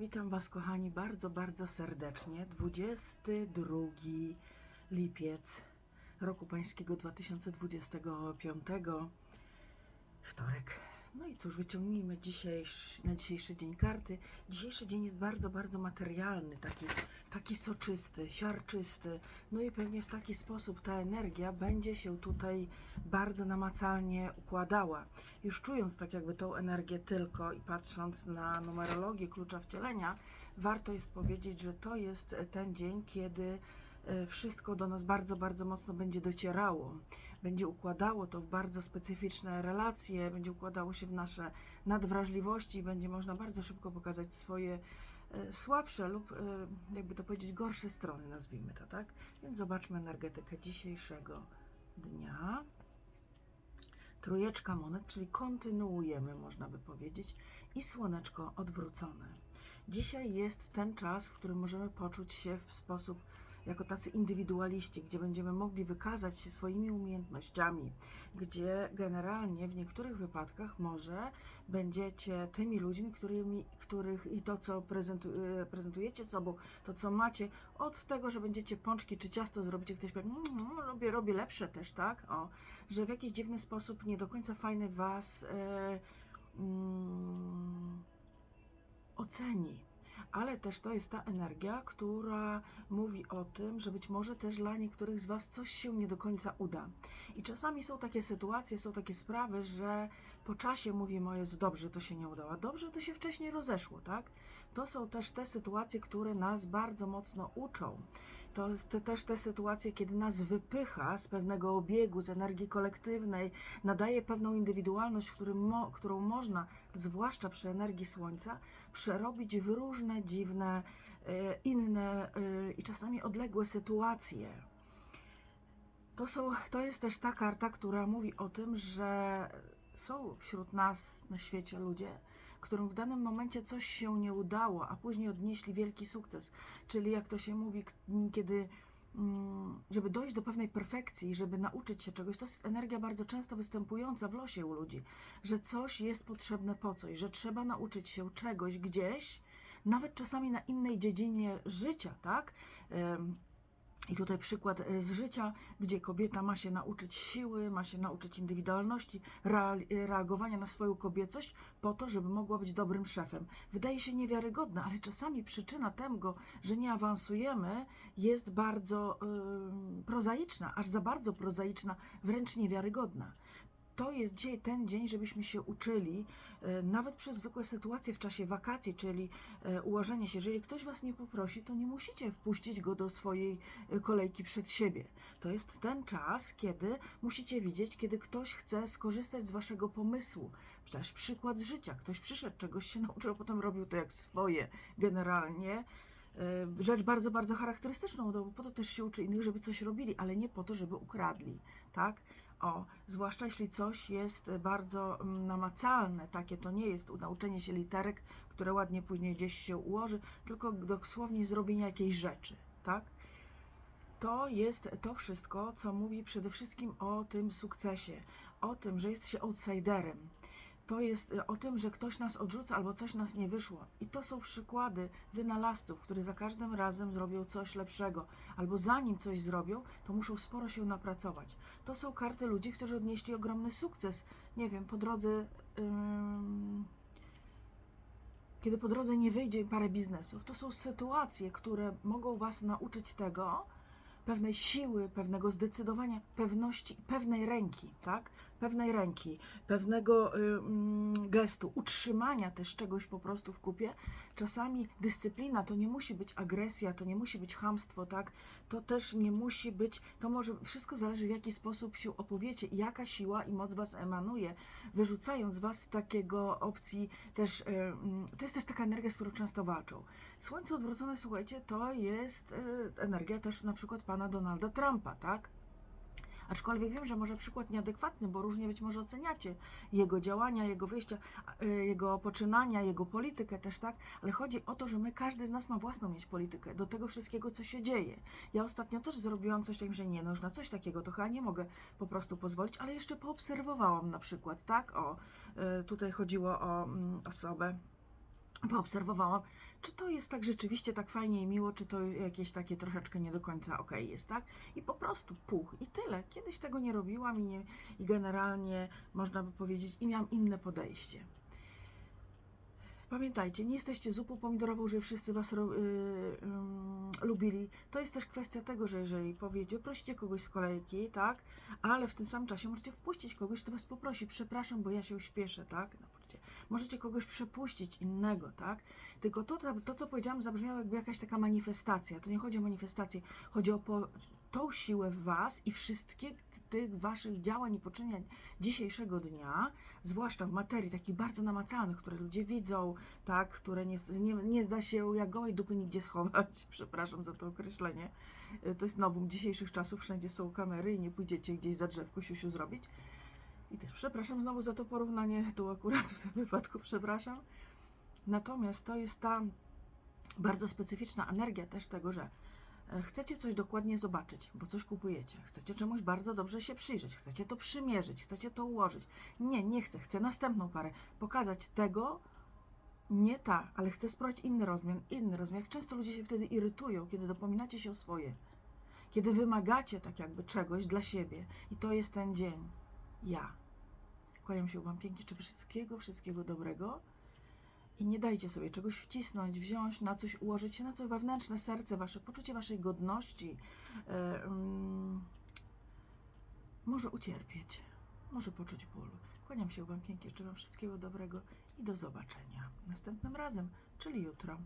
Witam Was, kochani, bardzo, bardzo serdecznie. 22 lipiec roku pańskiego 2025, wtorek. No i cóż, wyciągnijmy dzisiejszy, na dzisiejszy dzień karty. Dzisiejszy dzień jest bardzo, bardzo materialny, taki, taki soczysty, siarczysty. No i pewnie w taki sposób ta energia będzie się tutaj bardzo namacalnie układała. Już czując tak jakby tą energię tylko i patrząc na numerologię klucza wcielenia, warto jest powiedzieć, że to jest ten dzień, kiedy e, wszystko do nas bardzo, bardzo mocno będzie docierało. Będzie układało to w bardzo specyficzne relacje, będzie układało się w nasze nadwrażliwości i będzie można bardzo szybko pokazać swoje e, słabsze lub, e, jakby to powiedzieć, gorsze strony, nazwijmy to, tak? Więc zobaczmy energetykę dzisiejszego dnia. Trójeczka monet, czyli kontynuujemy, można by powiedzieć, i słoneczko odwrócone. Dzisiaj jest ten czas, w którym możemy poczuć się w sposób jako tacy indywidualiści, gdzie będziemy mogli wykazać się swoimi umiejętnościami, gdzie generalnie w niektórych wypadkach może będziecie tymi ludźmi, którymi, których i to, co e, prezentujecie sobą, to, co macie, od tego, że będziecie pączki czy ciasto zrobicie, ktoś powie, mmm, robię, robię lepsze też, tak? O, że w jakiś dziwny sposób nie do końca fajny was mm, oceni. Ale też to jest ta energia, która mówi o tym, że być może też dla niektórych z Was coś się nie do końca uda. I czasami są takie sytuacje, są takie sprawy, że po czasie mówimy, o Jezu, dobrze to się nie udało, dobrze to się wcześniej rozeszło, tak? To są też te sytuacje, które nas bardzo mocno uczą. To jest te, też te sytuacje, kiedy nas wypycha z pewnego obiegu, z energii kolektywnej, nadaje pewną indywidualność, mo, którą można, zwłaszcza przy energii Słońca, przerobić w różne dziwne, e, inne e, i czasami odległe sytuacje. To, są, to jest też ta karta, która mówi o tym, że są wśród nas na świecie ludzie, którym w danym momencie coś się nie udało, a później odnieśli wielki sukces. Czyli jak to się mówi, kiedy mm, żeby dojść do pewnej perfekcji, żeby nauczyć się czegoś, to jest energia bardzo często występująca w losie u ludzi, że coś jest potrzebne po coś, że trzeba nauczyć się czegoś gdzieś, nawet czasami na innej dziedzinie życia, tak? I tutaj przykład e, z życia, gdzie kobieta ma się nauczyć siły, ma się nauczyć indywidualności, rea- reagowania na swoją kobiecość, po to, żeby mogła być dobrym szefem. Wydaje się niewiarygodne, ale czasami przyczyna tego, że nie awansujemy, jest bardzo ym, prozaiczna, aż za bardzo prozaiczna, wręcz niewiarygodna. To jest dzień, ten dzień, żebyśmy się uczyli, e, nawet przez zwykłe sytuacje w czasie wakacji, czyli e, ułożenie się. Jeżeli ktoś Was nie poprosi, to nie musicie wpuścić go do swojej e, kolejki przed siebie. To jest ten czas, kiedy musicie widzieć, kiedy ktoś chce skorzystać z Waszego pomysłu. Przecież przykład z życia. Ktoś przyszedł, czegoś się nauczył, a potem robił to jak swoje generalnie. Rzecz bardzo, bardzo charakterystyczną, no bo po to też się uczy innych, żeby coś robili, ale nie po to, żeby ukradli, tak? O, zwłaszcza jeśli coś jest bardzo mm, namacalne, takie to nie jest nauczenie się literek, które ładnie później gdzieś się ułoży, tylko dosłownie zrobienie jakiejś rzeczy, tak? To jest to wszystko, co mówi przede wszystkim o tym sukcesie, o tym, że jest się outsiderem. To jest y, o tym, że ktoś nas odrzuca albo coś nas nie wyszło. I to są przykłady wynalazców, którzy za każdym razem zrobią coś lepszego, albo zanim coś zrobią, to muszą sporo się napracować. To są karty ludzi, którzy odnieśli ogromny sukces, nie wiem, po drodze. ym, kiedy po drodze nie wyjdzie parę biznesów, to są sytuacje, które mogą Was nauczyć tego, pewnej siły, pewnego zdecydowania, pewności, pewnej ręki, tak? Pewnej ręki, pewnego y, mm, gestu, utrzymania też czegoś po prostu w kupie. Czasami dyscyplina to nie musi być agresja, to nie musi być chamstwo, tak? To też nie musi być, to może wszystko zależy w jaki sposób się opowiecie jaka siła i moc was emanuje, wyrzucając was z takiego opcji też, y, mm, to jest też taka energia, z którą często walczą. Słońce odwrócone, słuchajcie, to jest y, energia też na przykład pana Donalda Trumpa, tak? Aczkolwiek wiem, że może przykład nieadekwatny, bo różnie być może oceniacie jego działania, jego wyjścia, y, jego poczynania, jego politykę też, tak? Ale chodzi o to, że my, każdy z nas ma własną mieć politykę do tego wszystkiego, co się dzieje. Ja ostatnio też zrobiłam coś takiego, że nie, no już na coś takiego to chyba nie mogę po prostu pozwolić, ale jeszcze poobserwowałam na przykład, tak? O, y, tutaj chodziło o mm, osobę, poobserwowałam, czy to jest tak rzeczywiście tak fajnie i miło, czy to jakieś takie troszeczkę nie do końca okej jest, tak? I po prostu puch i tyle. Kiedyś tego nie robiłam i, nie, i generalnie można by powiedzieć, i miałam inne podejście. Pamiętajcie, nie jesteście zupą pomidorową, że wszyscy was ro, y, ym, lubili. To jest też kwestia tego, że jeżeli powiecie, prosicie kogoś z kolejki, tak, ale w tym samym czasie możecie wpuścić kogoś, kto was poprosi, przepraszam, bo ja się śpieszę, tak, możecie, możecie kogoś przepuścić innego, tak, tylko to, to, co powiedziałam, zabrzmiało jakby jakaś taka manifestacja. To nie chodzi o manifestację, chodzi o po, tą siłę w was i wszystkie tych waszych działań i poczynień dzisiejszego dnia, zwłaszcza w materii takich bardzo namacalnych, które ludzie widzą, tak, które nie, nie, nie da się jak gołej dupy nigdzie schować, przepraszam za to określenie, Y, to jest nowum dzisiejszych czasów, wszędzie są kamery i nie pójdziecie gdzieś za drzewko siusiu zrobić. I też przepraszam znowu za to porównanie, tu akurat w tym wypadku przepraszam. Natomiast to jest ta bardzo specyficzna energia też tego, że e, chcecie coś dokładnie zobaczyć, bo coś kupujecie, chcecie czemuś bardzo dobrze się przyjrzeć, chcecie to przymierzyć, chcecie to ułożyć. Nie, nie chcę, chcę następną parę, pokazać tego, nie ta, ale chcę sprawdzić inny rozmiar, inny rozmiar. Często ludzie się wtedy irytują, kiedy dopominacie się o swoje, kiedy wymagacie tak jakby czegoś dla siebie i to jest ten dzień. Ja. Kłaniam się Wam pięknie, życzę wszystkiego, wszystkiego dobrego i nie dajcie sobie czegoś wcisnąć, wziąć, na coś ułożyć się, na coś wewnętrzne serce wasze, poczucie waszej godności. Mm, może ucierpieć, może poczuć ból. Kłaniam się Wam pięknie, życzę Wam wszystkiego dobrego i do zobaczenia następnym razem, czyli jutro.